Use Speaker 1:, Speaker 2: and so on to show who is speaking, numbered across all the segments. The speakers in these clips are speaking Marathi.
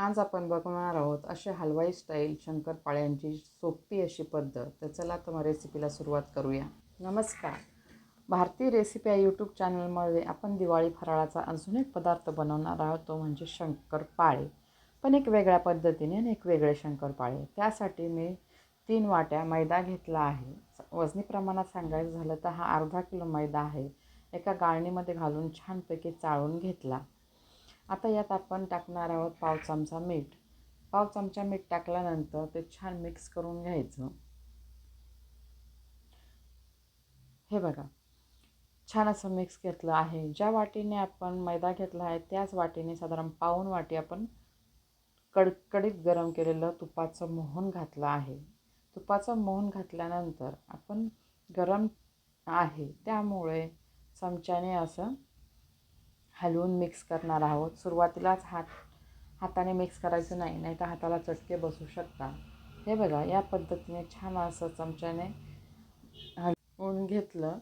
Speaker 1: आज आपण बघणार आहोत असे हलवाई स्टाईल शंकरपाळ्यांची सोपी अशी पद्धत. तर चला तर मग रेसिपीला सुरुवात करूया. नमस्कार. भारतीय रेसिपी या यूट्यूब चॅनलमध्ये आपण दिवाळी फराळाचा अजून एक पदार्थ बनवणार आहोत तो म्हणजे शंकरपाळे पण एक वेगळ्या पद्धतीने आणि एक वेगळे शंकरपाळे त्यासाठी मी तीन वाट्या मैदा घेतला आहे. वजनी प्रमाणात सांगायचं झालं तर हा अर्धा किलो मैदा आहे. एका गाळणीमध्ये घालून छानपैकी चाळून घेतला. आता यात आपण टाकणार आहोत पाव चमचा मीठ. पाव चमचा मीठ टाकल्यानंतर ते छान मिक्स करून घ्यायचं. हे बघा. छान असं मिक्स घेतलं आहे. ज्या वाटीने आपण मैदा घेतला आहे त्याच वाटीने साधारण पाऊन वाटी आपण कडकडीत गरम केलेलं तुपाचं मोहन घातलं आहे. तुपाचं मोहन घातल्यानंतर आपण गरम आहे त्यामुळे चमच्याने असं हलवून मिक्स करणार आहोत. सुरुवातीलाच हात हाताने मिक्स करायचं नाही नाही तर हाताला चटके बसू शकता हे बघा या पद्धतीने छान असं चमच्याने हलवून घेतलं.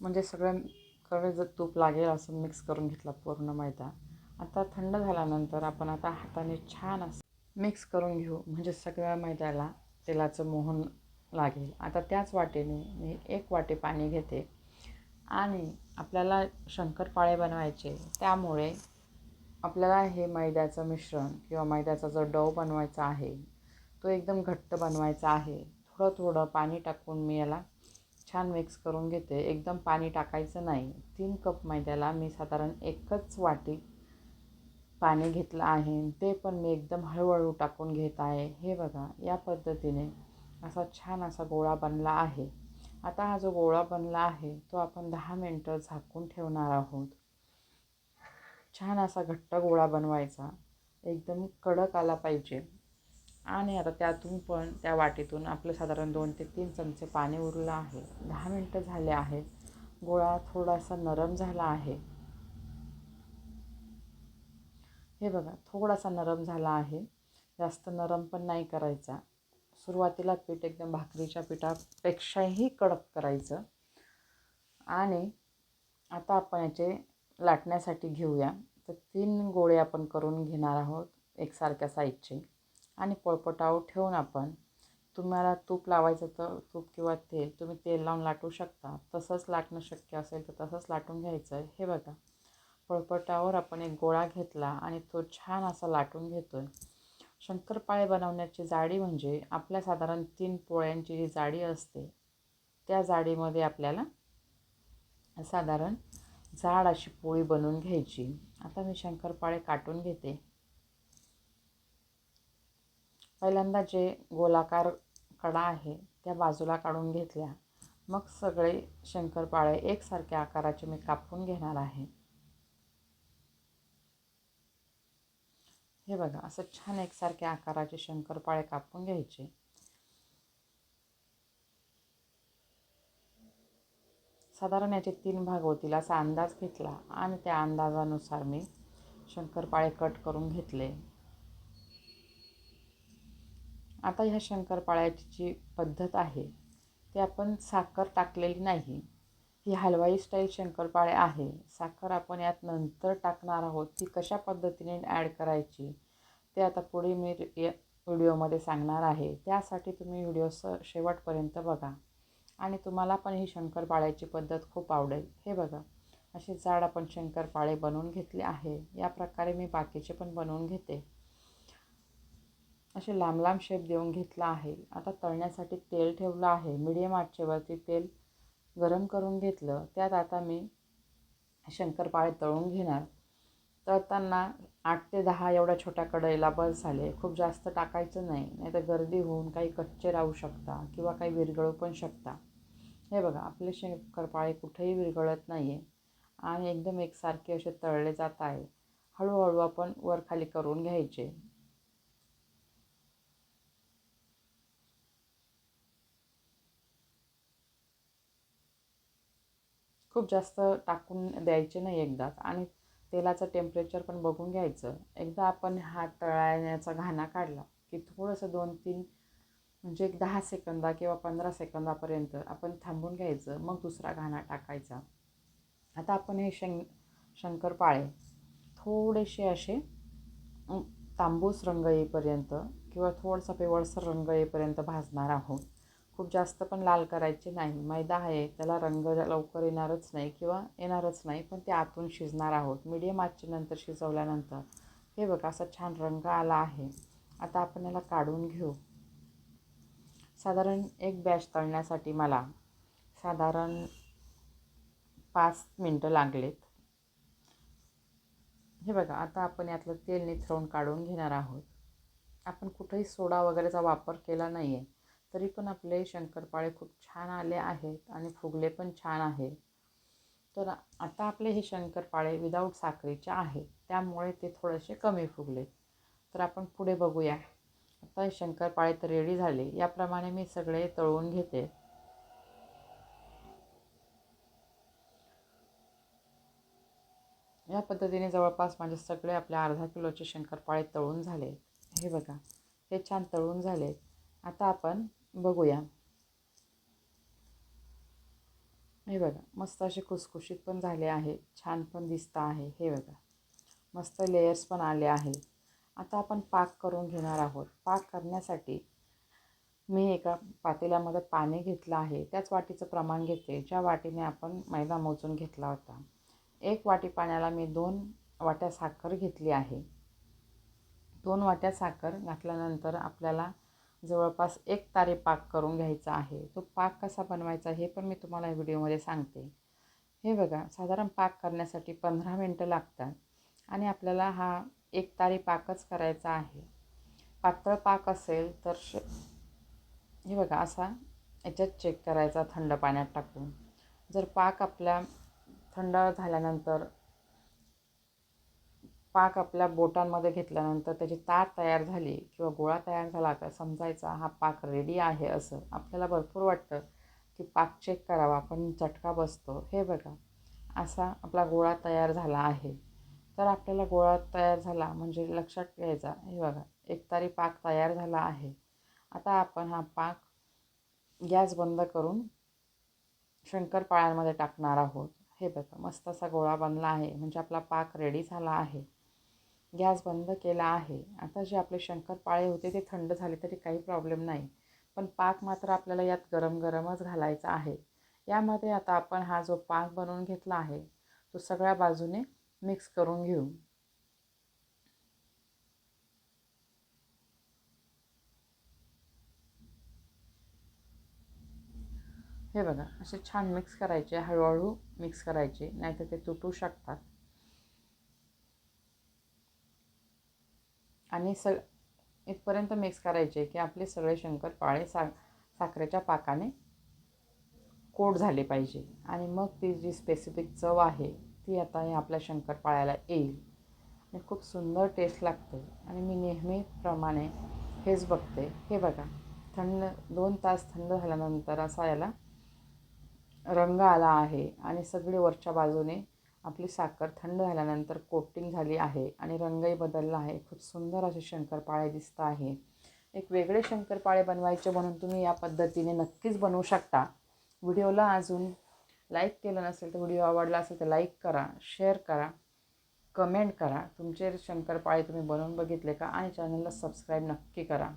Speaker 1: म्हणजे सगळ्यांकडे जर तूप लागेल असं मिक्स करून घेतला पूर्ण मैदा. आता थंड झाल्यानंतर आपण आता हाताने छान असं मिक्स करून घेऊ. म्हणजे सगळ्या मैद्याला तेलाचं मोहन लागेल. आता त्याच वाटेने मी एक वाटी पाणी घेते. आणि आपल्याला शंकरपाळे बनवायचे त्यामुळे आपल्याला हे मैद्याचं मिश्रण किंवा मैद्याचा जो डव बनवायचा आहे तो एकदम घट्ट बनवायचा आहे. थोडं थोडं पाणी टाकून मी याला छान मिक्स करून घेते. एकदम पाणी टाकायचं नाही. तीन कप मैद्याला मी साधारण एकच वाटी पाणी घेतलं आहे. ते पण मी एकदम हळूहळू टाकून घेत आहे. हे बघा या पद्धतीने असा छान असा गोळा बनला आहे. आता हा जो गोळा बनला आहे तो आपण दहा मिनटं झाकून ठेवणार आहोत. छान असा घट्ट गोळा बनवायचा. एकदम कडक आला पाहिजे. आणि आता त्यातून पण त्या वाटीतून आपलं साधारण दोन ते तीन चमचे पाणी उरलं आहे. दहा मिनटं झाले आहेत. गोळा थोडासा नरम झाला आहे. हे बघा थोडासा नरम झाला आहे. जास्त नरम पण नाही करायचा. सुरुवातीला पीठ एकदम भाकरीच्या पिठापेक्षाही कडक करायचं. आणि आता आपण याचे लाटण्यासाठी घेऊया. तर तीन गोळे आपण करून घेणार आहोत एकसारख्या साईजचे. आणि पोळपटावर ठेवून आपण तुम्हाला तूप लावायचं तर तूप किंवा तेल तुम्ही तेल लावून लाटू शकता. तसंच लाटणं शक्य असेल तर तसंच लाटून घ्यायचं आहे. हे बघा. पोळपटावर आपण एक गोळा घेतला आणि तो छान असा लाटून घेतो आहे शंकरपाळे बनवण्याची जाडी म्हणजे आपल्या साधारण तीन पोळ्यांची जी जाडी असते त्या जाडीमध्ये आपल्याला साधारण जाड अशी पोळी बनवून घ्यायची. आता मी शंकरपाळे काटून घेते. पहिल्यांदा जे गोलाकार कडा आहे त्या बाजूला काढून घेतल्या. मग सगळे शंकरपाळे एकसारख्या आकाराचे मी कापून घेणार आहे. हे बघा असं छान एकसारख्या आकाराचे शंकरपाळे कापून घ्यायचे. साधारण याचे तीन भाग होतील असा अंदाज घेतला आणि त्या अंदाजानुसार मी शंकरपाळे कट करून घेतले. आता ह्या शंकरपाळ्याची जी पद्धत आहे ती आपण साखर टाकलेली नाही. ही हलवाई स्टाईल शंकरपाळे आहे. साखर आपण यात नंतर टाकणार आहोत ती कशा पद्धतीने ॲड करायची ते आता पुढे मी व्हिडिओमध्ये सांगणार आहे. त्यासाठी तुम्ही व्हिडिओ स शेवटपर्यंत बघा. आणि तुम्हाला पण ही शंकरपाळ्याची पद्धत खूप आवडेल. हे बघा. असे जाड आपण शंकरपाळे बनवून घेतले आहे. या प्रकारे मी बाकीचे पण बनवून घेते. असे लांब लांब शेप देऊन घेतला आहे. आता तळण्यासाठी तेल ठेवलं आहे. मिडियम आचेवरती तेल गरम करून घेतलं. त्यात आता मी शंकरपाळे तळून घेणार. तळताना आठ ते दहा एवढ्या छोट्या कढईला बस झाले. खूप जास्त टाकायचं नाही नाही तर गर्दी होऊन काही कच्चे राहू शकता किंवा काही विरघळू पण शकता. हे बघा आपले शंकरपाळे कुठेही विरघळत नाही आहे आणि एकदम एकसारखे असे तळले जात आहे. हळूहळू आपण वरखाली करून घ्यायचे. खूप जास्त टाकून द्यायचे नाही एकदाच आणि तेलाचं टेम्परेचर पण बघून घ्यायचं. एकदा आपण हा तळण्याचा घाणा काढला की थोडंसं दोन तीन म्हणजे एक दहा सेकंदा किंवा पंधरा सेकंदापर्यंत आपण थांबून घ्यायचं मग दुसरा घाणा टाकायचा. आता आपण हे शं शंकरपाळे थोडेसे असे तांबूस रंग येईपर्यंत किंवा थोडासा पिवळसर रंग येईपर्यंत भाजणार आहोत. खूप जास्त पण लाल करायचे नाही. मैदा आहे त्याला रंग लवकर येणारच नाही किंवा येणारच नाही पण ते आतून शिजणार आहोत. मीडियम आजच्या नंतर शिजवल्यानंतर. हे बघा असा छान रंग आला आहे. आता आपण याला काढून घेऊ. साधारण एक बॅच तळण्यासाठी मला साधारण पाच मिनटं लागलेत. हे बघा आता आपण यातलं तेल निथरवून काढून घेणार आहोत. आपण कुठेही सोडा वगैरेचा वापर केला नाही आहे तरी पण आपले शंकरपाळे खूप छान आले आहेत आणि फुगले पण छान आहे तर आता आपले हे शंकरपाळे विदाऊट साखरेचे आहेत. त्यामुळे ते थोडेसे कमी फुगले. तर आपण पुढे बघूया. आता हे शंकरपाळे तर रेडी झाले. याप्रमाणे मी सगळे तळून घेते. या पद्धतीने जवळपास माझे सगळे आपल्या अर्धा किलोचे शंकरपाळे तळून झाले. हे बघा. हे छान तळून झाले. आता आपण बघूया. हे बघा मस्त असे खुसखुशीत पण झाले आहे छान पण दिसतं आहे हे बघा. मस्त लेयर्स पण आले आहे. आता आपण पाक करून घेणार आहोत. पाक करण्यासाठी मी एका पातेल्यामध्ये पाणी घेतलं आहे. त्याच वाटीचं प्रमाण घेते ज्या वाटीने आपण मैदा मोजून घेतला होता. एक वाटी पाण्याला मी दोन वाट्या साखर घेतली आहे. दोन वाट्या साखर घातल्यानंतर आपल्याला जवळपास एक तारे पाक करून घ्यायचा आहे. तो पाक कसा बनवायचा हे पण मी तुम्हाला या व्हिडिओमध्ये सांगते. हे बघा साधारण पाक करण्यासाठी पंधरा मिनटं लागतात आणि आपल्याला हा एक तारी पाकच करायचा आहे. पातळ पाक असेल तर श हे बघा असा याच्यात चेक करायचा थंड पाण्यात टाकून. जर पाक आपल्या थंड झाल्यानंतर पाक आपल्या बोटांमध्ये घेतल्यानंतर त्याची तार तयार झाली किंवा गोळा तयार झाला तर समजायचा हा पाक रेडी आहे असं आपल्याला भरपूर वाटतं की पाक चेक करावा पण चटका बसतो. हे बघा असा आपला गोळा तयार झाला आहे. तर आपल्याला गोळा तयार झाला म्हणजे लक्षात घ्यायचा हे बघा एक तारी पाक तयार झाला आहे. आता आपण हा पाक गॅस बंद करून शंकरपाळ्यांमध्ये टाकणार आहोत. हे बघा मस्त असा गोळा बनला आहे म्हणजे आपला पाक रेडी झाला आहे. गॅस बंद केला आहे. आता जे आपले शंकरपाळे होते ते थंड झाले तरी काही प्रॉब्लेम नाही. पण पाक मात्र आपल्याला यात गरम गरमच घालायचा आहे. यामध्ये आता आपण हा जो पाक बनवून घेतला आहे तो सगळ्या बाजूने मिक्स करून घेऊ. हे बघा असे छान मिक्स करायचे हळूहळू मिक्स करायचे नाहीतर ते तुटू शकतात. आणि सग इथपर्यंत मिक्स करायचे की आपले सगळे शंकरपाळे सा साखरेच्या पाकाने कोट झाले पाहिजे. आणि मग ती जी स्पेसिफिक चव आहे ती आता या आपल्या शंकरपाळ्याला येईल. आणि खूप सुंदर टेस्ट लागते. आणि मी नेहमीप्रमाणे हेच बघते. हे बघा थंड दोन तास थंड झाल्यानंतर असा याला रंग आला आहे. आणि सगळी वरच्या बाजूने आपली साखर थंड झाल्यानंतर कोटिंग झाली आहे आणि रंगही बदलला आहे. खूप सुंदर असे शंकरपाळे दिसत आहे. एक वेगळे शंकरपाळे बनवायचे म्हणून तुम्ही या पद्धतीने नक्कीच बनवू शकता. व्हिडिओला अजून लाईक केलं नसेल तर व्हिडिओ आवडला असेल तर लाईक करा शेअर करा कमेंट करा. तुमचे शंकरपाळे तुम्ही बनवून बघितले का? आणि चॅनलला सबस्क्राईब नक्की करा.